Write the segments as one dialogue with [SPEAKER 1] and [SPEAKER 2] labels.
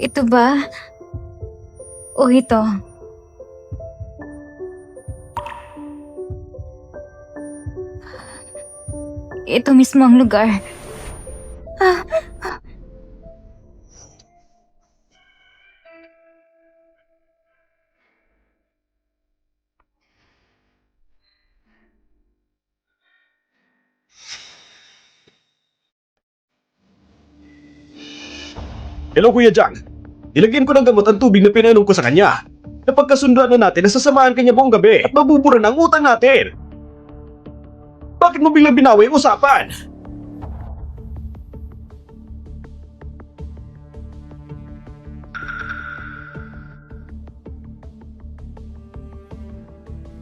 [SPEAKER 1] Ito ba? O ito? Ito mismo ang lugar.
[SPEAKER 2] Hello Kuya Jang. Nilagyan ko ng gamot ang tubig na pinainom ko sa kanya. Napagkasunduan na natin na sasamahan kanya buong gabi at mabubura na ang utang natin. Bakit mo biglang binawi ang usapan?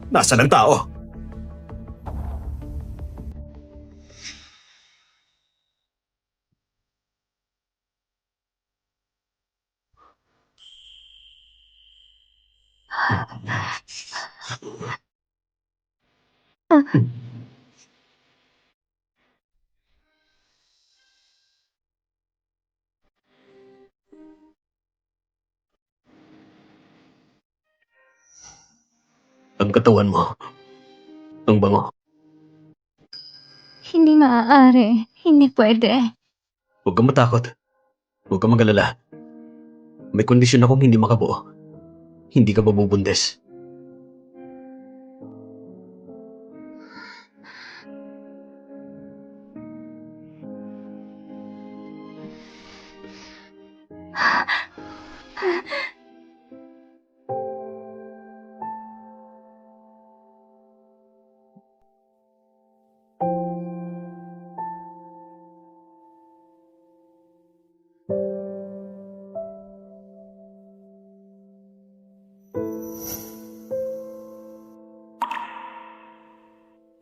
[SPEAKER 2] Nasaan ang tao? Ang katawan mo. Ang bango.
[SPEAKER 1] Hindi maaari. Hindi pwede.
[SPEAKER 2] Huwag kang matakot. Huwag kang magalala. May kondisyon akong hindi makabuo. Hindi ka mabubundes.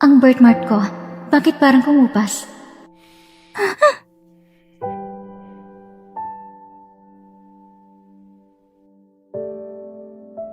[SPEAKER 1] Ang birthmark ko. Bakit parang kumupas?